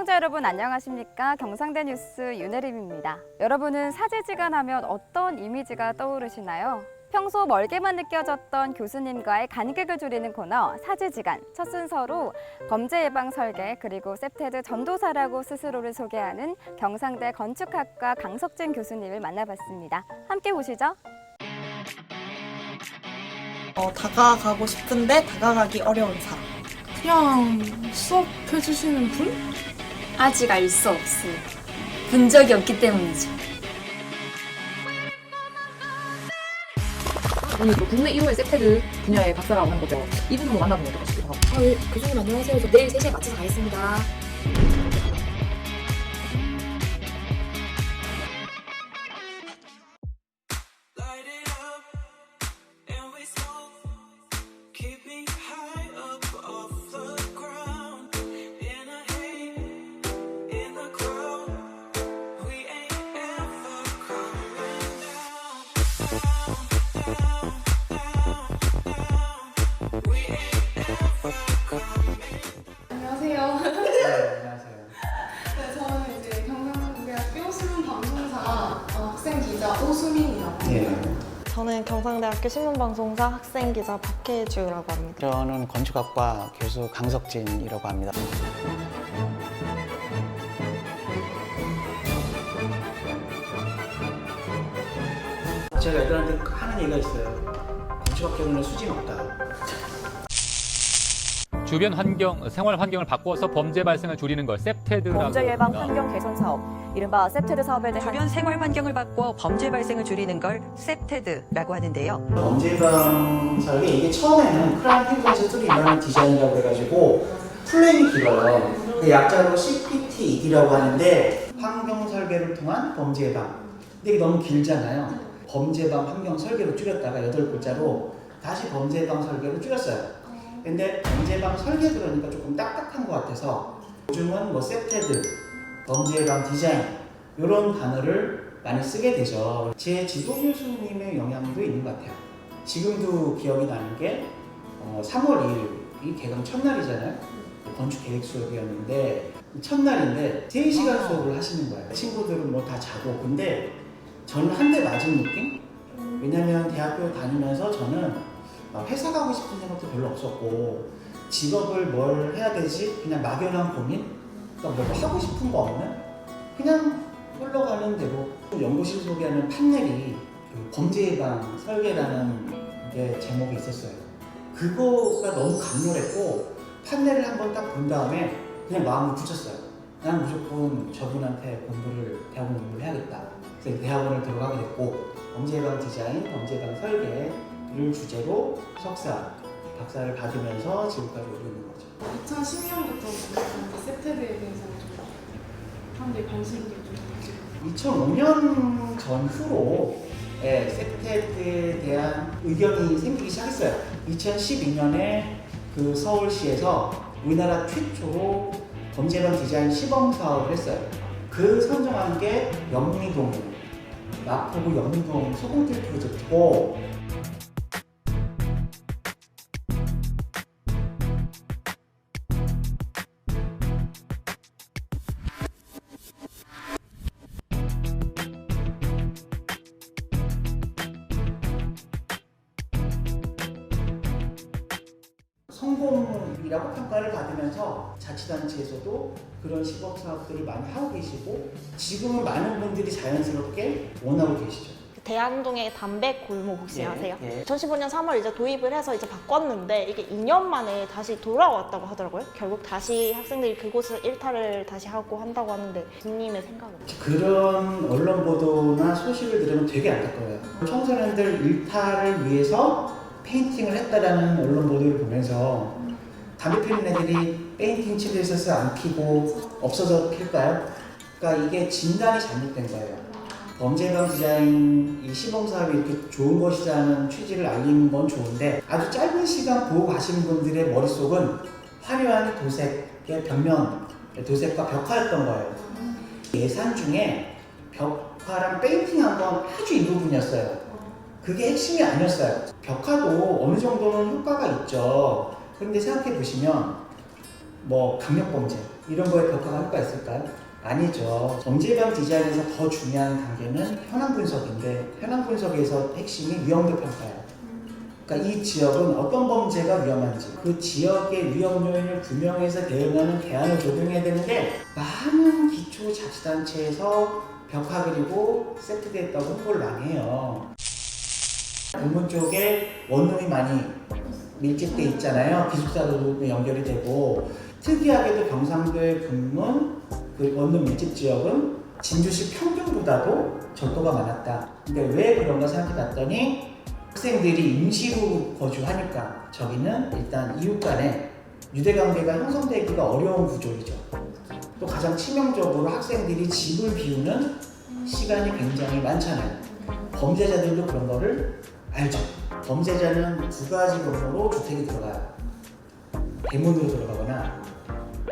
시청자 여러분 안녕하십니까? 경상대 뉴스 윤혜림입니다. 여러분은 사제지간하면 어떤 이미지가 떠오르시나요? 평소 멀게만 느껴졌던 교수님과의 간격을 줄이는 코너 사제지간 첫 순서로 범죄 예방 설계 그리고 세프테드 전도사라고 스스로를 소개하는 경상대 건축학과 강석진 교수님을 만나봤습니다. 함께 보시죠. 어, 다가가고 싶은데 다가가기 어려운 사람. 그냥 수업해주시는 분? 아직 알 수 없습니다. 본 적이 없기 때문이죠. 오늘 또 국내 1호의 세테드 분야의 박사라고 하는 거죠. 이분을 만나보면 어떨까 싶기도 하고. 아, 예, 교수님 안녕하세요. 저 내일 3시에 맞춰서 가겠습니다. 저는 경상대학교 신문방송사 학생기자 박혜주라고 합니다. 저는 건축학과 교수 강석진이라고 합니다. 제가 애들한테 하는 얘기가 있어요. 건축학교는 수준 없다. 주변 환경, 생활 환경을 바꿔서 범죄 발생을 줄이는 걸 세프테드라고 범죄 예방 합니다. 환경 개선 사업, 이른바 세프테드 사업에 대한 주변 생활 환경을 바꿔 범죄 발생을 줄이는 걸 세프테드라고 하는데요. 범죄방 설계 이게 처음에는 크라임 핑거즈 3라는 디자인이라고 해가지고 플레임이 길어요. 그 약자로 CPTED라고 하는데 환경 설계를 통한 범죄 예방. 근데 이게 너무 길잖아요. 범죄 예방 환경 설계로 줄였다가 여덟 글자로 다시 범죄 예방 설계로 줄였어요. 근데 범죄 예방 설계 그러니까 조금 딱딱한 것 같아서 요즘은 뭐 세프테드, 범죄 예방 디자인 이런 단어를 많이 쓰게 되죠. 제 지도 교수님의 영향도 있는 것 같아요. 지금도 기억이 나는 게 어, 3월 2일이 개강 첫날이잖아요. 건축 계획 수업이었는데 첫날인데 3시간 수업을 하시는 거예요. 친구들은 뭐 다 자고 근데 저는 한 대 맞은 느낌? 왜냐면 대학교 다니면서 저는 막 회사 가고 싶은 생각도 별로 없었고 직업을 뭘 해야 되지? 그냥 막연한 고민? 그러니까 뭐 하고 싶은 거 없는? 그냥 흘러가는 대로 연구실 소개하는 판넬이 그 범죄 예방 설계라는 게 제목이 있었어요. 그거가 너무 강렬했고 판넬을 한번 딱 본 다음에 그냥 마음을 붙였어요. 난 무조건 저분한테 공부를 대학원 공부를 해야겠다. 그래서 대학원을 들어가게 됐고 범죄 예방 디자인, 범죄 예방 설계를 주제로 석사, 박사를 받으면서 지금까지 오고 있는 거죠. 2010년부터 세테드에 대해서 좀 사람들이 관심이 좀 2005년 전후로 예, 세프테드에 대한 의견이 생기기 시작했어요. 2012년에 그 서울시에서 우리나라 최초로 범죄방 디자인 시범 사업을 했어요. 그 선정한 게 영미동, 마포구 영미동 소공길 프로젝트고 성공이라고 평가를 받으면서 자치단체에서도 그런 시범 사업들을 많이 하고 계시고 지금은 많은 분들이 자연스럽게 원하고 계시죠. 대안동의 담배 골목 혹시 예, 아세요? 예. 2015년 3월 이제 도입을 해서 이제 바꿨는데 이게 2년 만에 다시 돌아왔다고 하더라고요. 결국 다시 학생들이 그곳을 일탈을 다시 하고 한다고 하는데 교수님의 생각은? 그런 언론 보도나 소식을 들으면 되게 안타까워요. 청소년들 일탈을 위해서 페인팅을 했다라는 언론 보도를 보면서 담배 피는 애들이 페인팅 칠을 있어서 안 피고 없어서 필까요? 그러니까 이게 진단이 잘못된 거예요. 범죄 예방 디자인 이 시범 사업이 이렇게 좋은 것이라는 취지를 알리는 건 좋은데 아주 짧은 시간 보고 가시는 분들의 머릿속은 화려한 도색의 벽면, 도색과 벽화였던 거예요. 예산 중에 벽화랑 페인팅한 건 아주 일부분이었어요. 그게 핵심이 아니었어요. 벽화도 어느 정도는 효과가 있죠. 그런데 생각해 보시면 뭐 강력범죄 이런 거에 벽화가 효과 있을까요? 아니죠. 범죄방 디자인에서 더 중요한 단계는 현황 분석인데 현황 분석에서 핵심이 위험도 평가예요. 그러니까 이 지역은 어떤 범죄가 위험한지 그 지역의 위험 요인을 규명해서 대응하는 대안을 적용해야 되는데 많은 기초 자치단체에서 벽화 그리고 세트됐다고 홍보를 많이 해요. 동문 쪽에 원룸이 많이 밀집돼 있잖아요. 기숙사도 연결이 되고 특이하게도 경상도의 금문 그 원룸 밀집 지역은 진주시 평균보다도 적도가 많았다. 근데 왜 그런가 생각해 봤더니 학생들이 임시로 거주하니까 저기는 일단 이웃 간에 유대 관계가 형성되기가 어려운 구조이죠. 또 가장 치명적으로 학생들이 집을 비우는 시간이 굉장히 많잖아요. 범죄자들도 그런 거를 알죠. 범죄자는 두 가지 경로로 주택에 들어가요. 대문으로 들어가거나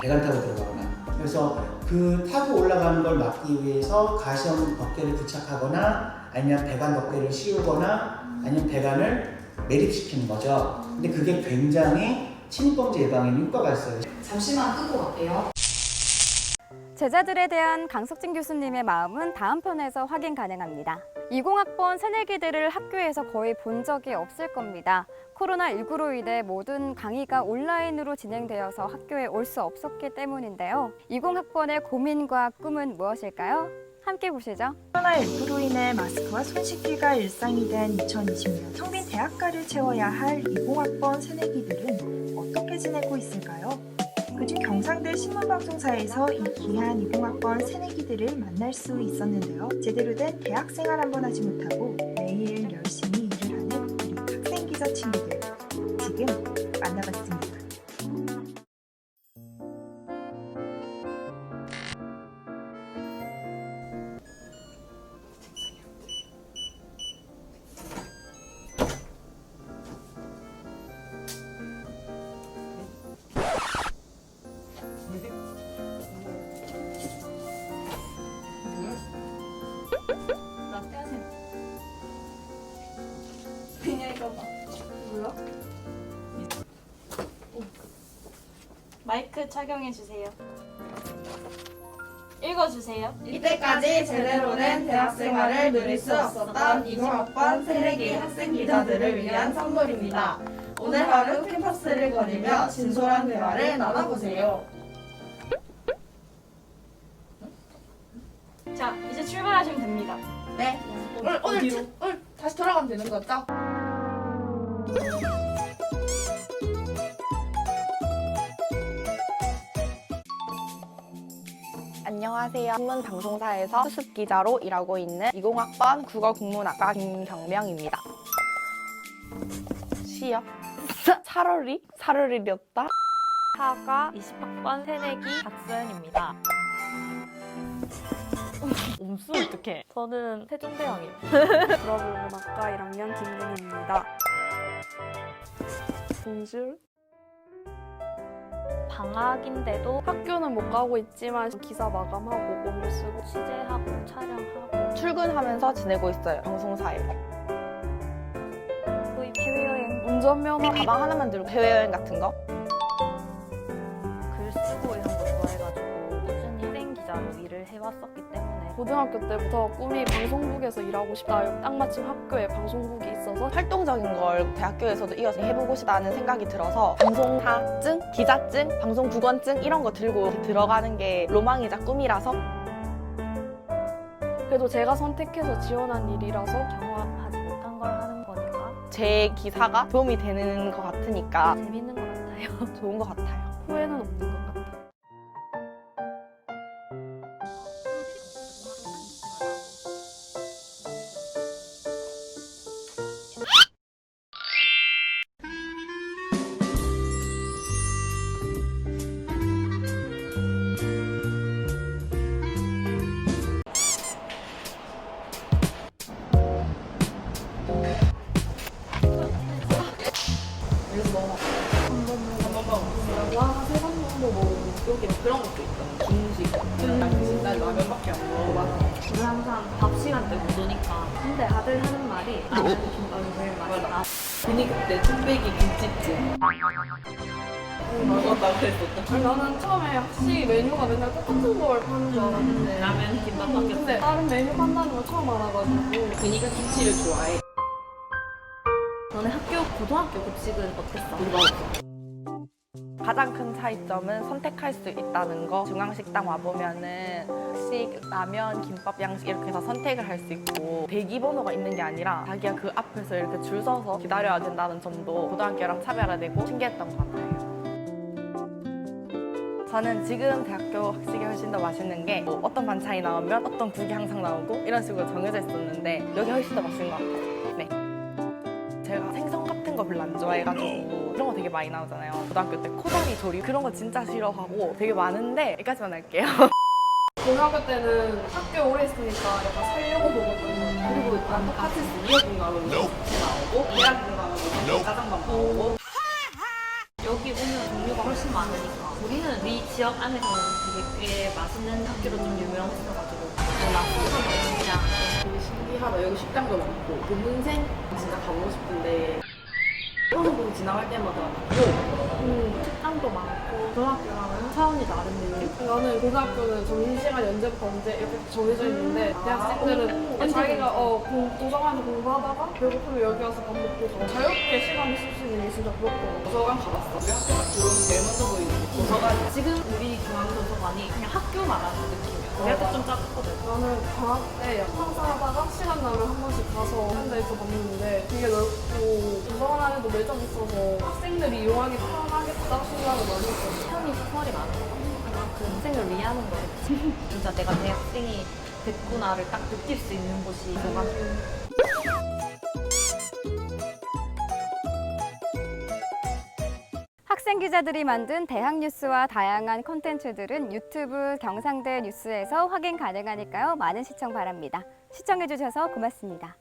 배관 타고 들어가거나. 그래서 그 타고 올라가는 걸 막기 위해서 가시형 덮개를 부착하거나 아니면 배관 덮개를 씌우거나 아니면 배관을 매립시키는 거죠. 근데 그게 굉장히 침범죄 예방에 효과가 있어요. 잠시만 끄고 갈게요. 제자들에 대한 강석진 교수님의 마음은 다음 편에서 확인 가능합니다. 20학번 새내기들을 학교에서 거의 본 적이 없을 겁니다. 코로나19로 인해 모든 강의가 온라인으로 진행되어서 학교에 올 수 없었기 때문인데요. 20학번의 고민과 꿈은 무엇일까요? 함께 보시죠. 코로나19로 인해 마스크와 손 씻기가 일상이 된 2020년 성빈 대학가를 채워야 할 20학번 새내기들은 어떻게 지내고 있을까요? 그중 경상대 신문방송사에서 이 귀한 20학번 새내기들을 만날 수 있었는데요. 제대로 된 대학 생활 한번 하지 못하고 매일 열심히 일을 하는 우리 학생 기자 친구들 마이크 착용해 주세요. 읽어 주세요. 이때까지 제대로 된 대학 생활을 누릴 수 없었던 20학번 새내기 학생 기자들을 위한 선물입니다. 오늘 하루 캠퍼스를 거니며 진솔한 대화를 나눠보세요. 자, 이제 출발하시면 됩니다. 네. 오늘 오늘 주- 오늘 다시 돌아가면 되는 거죠? 안녕하세요. 신문 방송사에서 수습 기자로 일하고 있는 20학번 국어국문학과 김경명입니다. 시요? 차라리? 차라리였다? 사과 20학번 새내기 박소연입니다. 엄수 어떡해. 저는 세종대왕이에요. 국어국문학과 1학년 김근희입니다. 봉줄 방학인데도 학교는 못 가고 있지만 기사 마감하고 논문 쓰고 취재하고 촬영하고 출근하면서 지내고 있어요. 방송사에. 거의 해외여행 운전면허 가방 하나만 들고 해외여행 같은 거? 글 쓰고 이런 거 좋아해가지고 꾸준히 학생 기자로 일을 해왔었기 때문에 고등학교 때부터 꿈이 방송국에서 일하고 싶다. 딱 마침 학교에 방송국이 있어서 활동적인 걸 대학교에서도 이어서 해보고 싶다는 생각이 들어서 방송사증, 기자증, 방송국원증 이런 거 들고 들어가는 게 로망이자 꿈이라서 그래도 제가 선택해서 지원한 일이라서 경험하지 못한 걸 하는 거니까 제 기사가 도움이 되는 것 같으니까 재밌는 것 같아요. 좋은 것 같아요. 후회는 없는 것 아들 하는 말이 아들 김밥이 제일 맛있다. 그때 뚝배기 김치찜 먹었다 그랬었다. 아니, 나는 처음에 확실히 메뉴가 맨날 똑같은 걸 파는 줄 알았는데 라면, 김밥밖에 근데 다른 메뉴 판다는 걸 처음 알아가지고 그니까 김치를 좋아해. 너네 학교 고등학교 급식은 어땠어? 가장 큰 차이점은 선택할 수 있다는 거. 중앙식당 와보면은 식, 라면, 김밥 양식 이렇게 해서 선택을 할 수 있고 대기 번호가 있는 게 아니라 자기가 그 앞에서 이렇게 줄 서서 기다려야 된다는 점도 고등학교랑 차별화되고 신기했던 것 같아요. 저는 지금 대학교 학식이 훨씬 더 맛있는 게 뭐 어떤 반찬이 나오면 어떤 국이 항상 나오고 이런 식으로 정해져 있었는데 여기 훨씬 더 맛있는 것 같아요. 네. 제가 생선 같은 거 별로 안 좋아해가지고 그런 거 되게 많이 나오잖아요. 고등학교 때 코다리 조리 그런 거 진짜 싫어하고 되게 많은데 여기까지만 할게요. 고등학교 때는 학교 오래 있으니까 약간 살려고 먹었거든요. 그리고 난 똑같이 미역국 나오고 나오고 계란국 나오고 짜장면 나오고. 여기 오면 종류가 훨씬 많으니까. 우리는 우리 지역 안에서는 되게 꽤 맛있는 학교로 좀 유명했어가지고. 나 수산 그냥 되게 신기하다. 여기 식당도 많고. 본문생 진짜 가보고 싶은데 평소보고 지나갈 때마다 음, 식당도 많고 중학교랑은 차원이 다른 느낌? 나는 고등학교는 점심시간 언제부터 언제 이렇게 정해져 있는데 대학생들은 자기가 어, 공, 도서관에서 공부하다가 배고프면 여기 와서 밥 먹고 자유롭게 시간을 쓸 수 있는 게 진짜 부럽더라고 도서관 가봤어. 우리 학교 딱 들어오면 제일 먼저 보이는 도서관. 지금 우리 중앙도서관이 그냥 학교 말하는 느낌이야 학교 좀 작거든. 나는 방학 때 항상 하다가 시간 나면 한 번씩 가서 한 데서 봤는데 되게 넓고 도서관 안에도 매점 있어서 학생들이 이용하기 편하겠다 생각을 많이 했거든 편이 스몰이 같아. 그 학생을 위하는 거겠지 진짜 내가 대학생이 됐구나를 딱 느낄 수 있는 곳이 도서관 학생 기자들이 만든 대학 뉴스와 다양한 콘텐츠들은 유튜브 경상대 뉴스에서 확인 가능하니까요. 많은 시청 바랍니다. 시청해주셔서 고맙습니다.